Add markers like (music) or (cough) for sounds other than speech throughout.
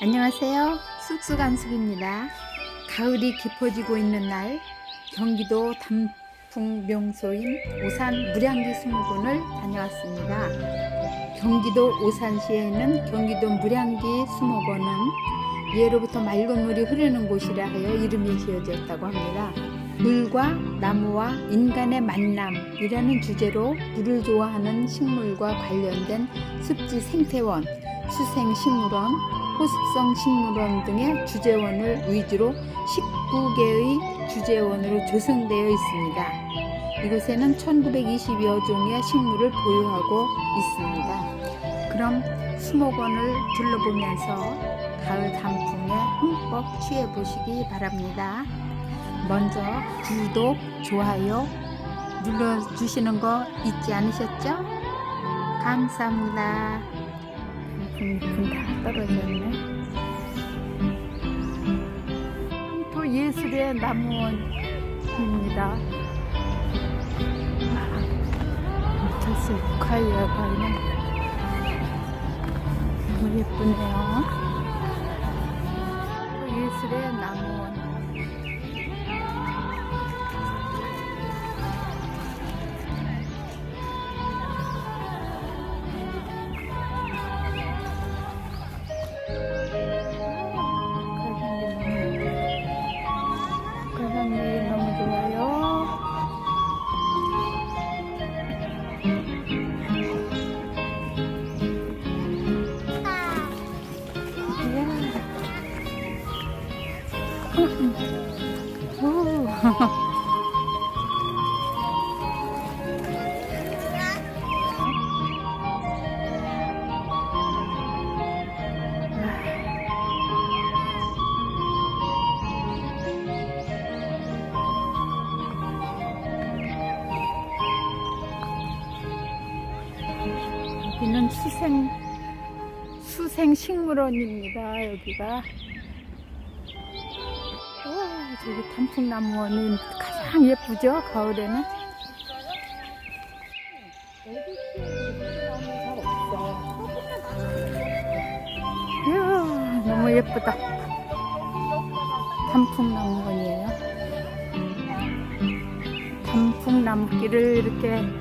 안녕하세요. 쑥쑥안숙입니다. 가을이 깊어지고 있는 날 경기도 단풍 명소인 오산 무량기 수목원을 다녀왔습니다. 경기도 오산시에 있는 경기도 무량기 수목원은 예로부터 맑은 물이 흐르는 곳이라 하여 이름이 지어졌다고 합니다. 물과 나무와 인간의 만남이라는 주제로 물을 좋아하는 식물과 관련된 습지 생태원, 수생식물원, 호습성 식물원 등의 주재원을 위주로 19개의 주재원으로 조성되어 있습니다. 이곳에는 1920여 종의 식물을 보유하고 있습니다. 그럼 수목원을 둘러보면서 가을 단풍에 흠뻑 취해 보시기 바랍니다. 먼저 구독, 좋아요 눌러주시는 거 잊지 않으셨죠? 감사합니다. 단풍잎은 다 떨어졌네. 또 예술의 나무원입니다. 저스 콰이어가 있네. 너무 예쁘네요. 또 예술의 나무원. 여기는 수생 수생 식물원입니다. 여기가 오, 저기 단풍나무원이 가장 예쁘죠 가을에는. 이야 너무 예쁘다. 단풍나무원이에요. 단풍나무길을 이렇게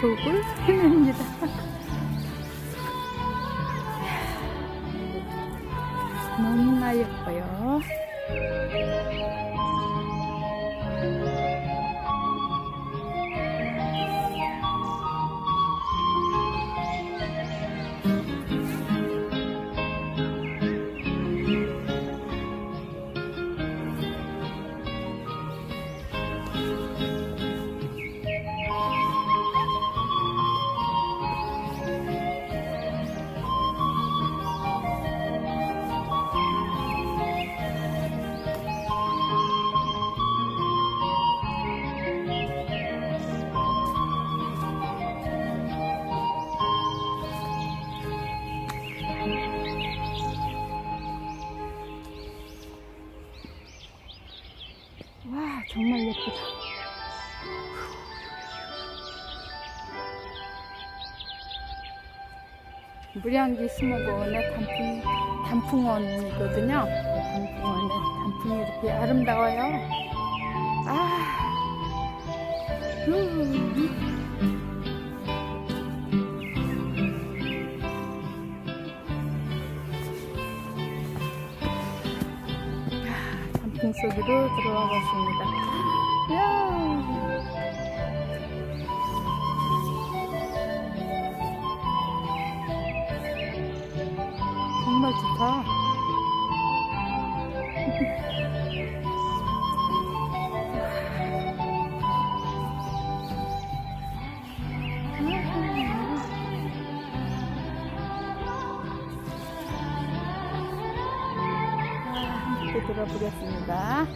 속을 헤맵니다. 너무나 예뻐요. 정말 예쁘다. 무량기 수목원의 단풍, 단풍원이거든요. 단풍원에 단풍이 이렇게 아름다워요. 아, 음. 단풍 속으로 들어와 봤습니다. (gasps) 이야. 들어보겠습니다.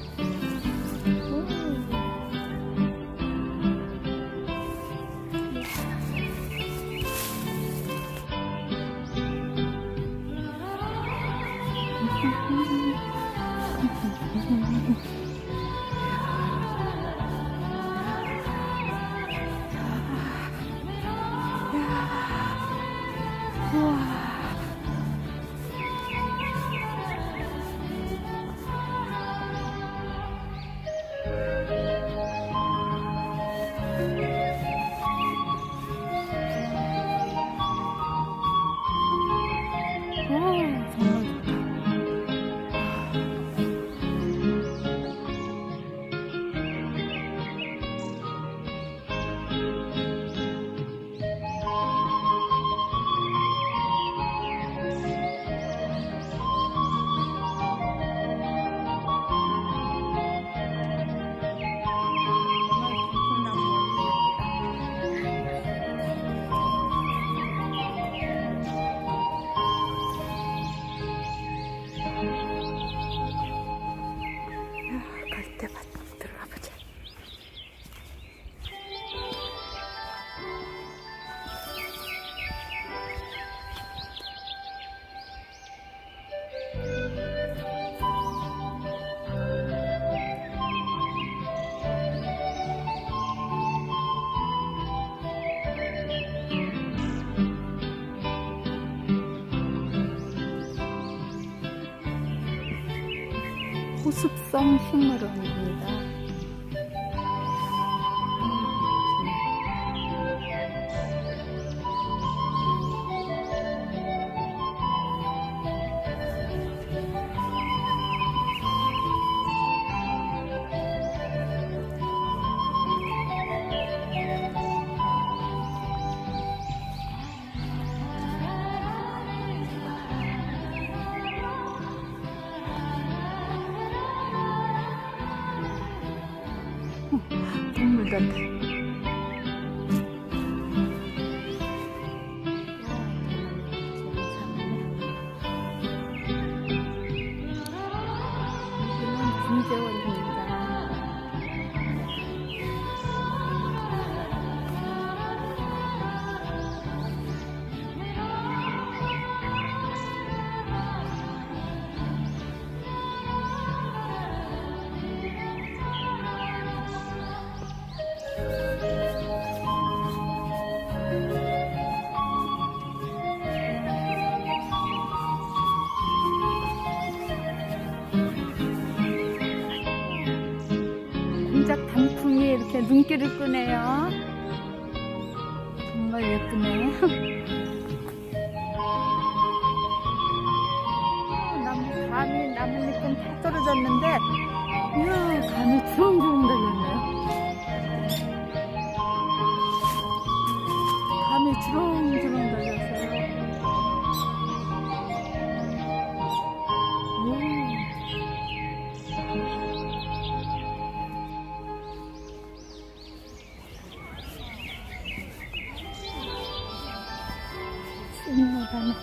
호습성 식물원입니다. 동물 눈길을 끄네요. 정말 예쁘네. 나무 감이 나뭇잎은 다 떨어졌는데, 이야 감이 주렁주렁 달렸네요. 감이 주렁주렁 달렸어요. 신나가네.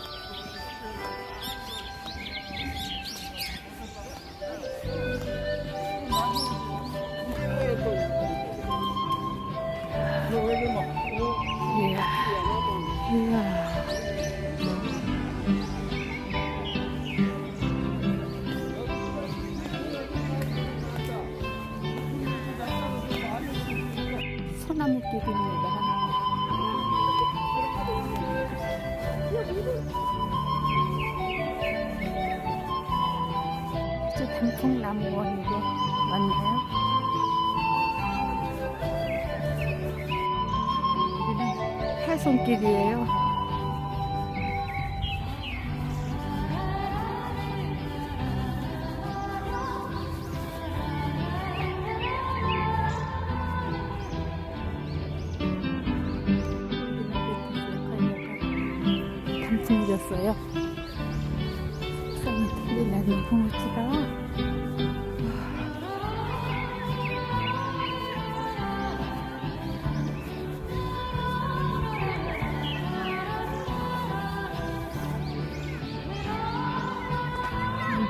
이야, 이야. 소나무 길입니다. 손길이에요.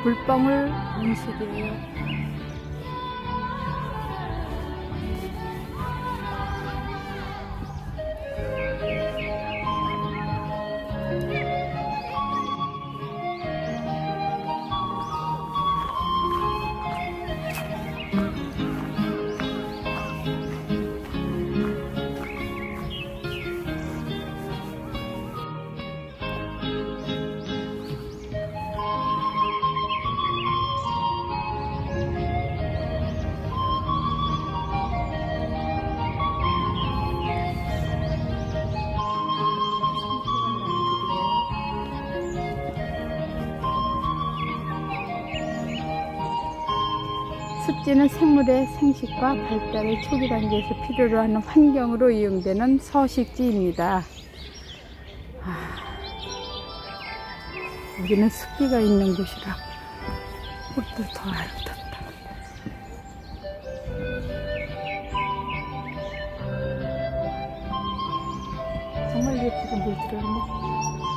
물방울 음식이에요. 습지는 생물의 생식과 발달의 초기 단계에서 필요로 하는 환경으로 이용되는 서식지입니다. 아, 여기는 습기가 있는 곳이라 꽃도 더 아름답다. 정말 예쁘게 물들었네.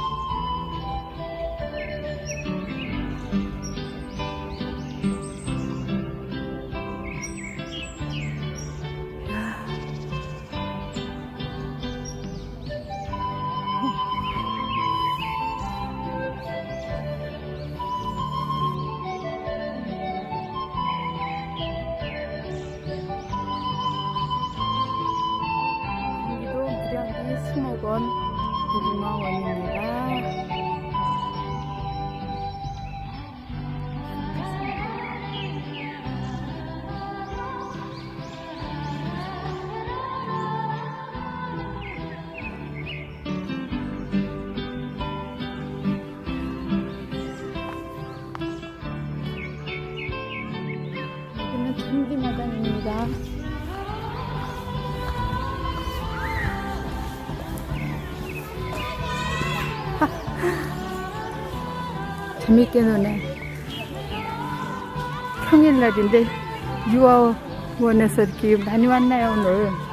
전기마당입니다. 재밌게 노네. 평일날인데 유아원에서 이렇게 많이 왔나요 오늘?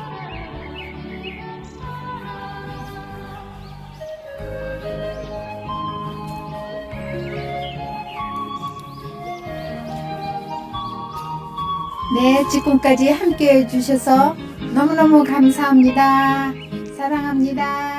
네, 지금까지 함께 해주셔서 너무너무 감사합니다. 사랑합니다.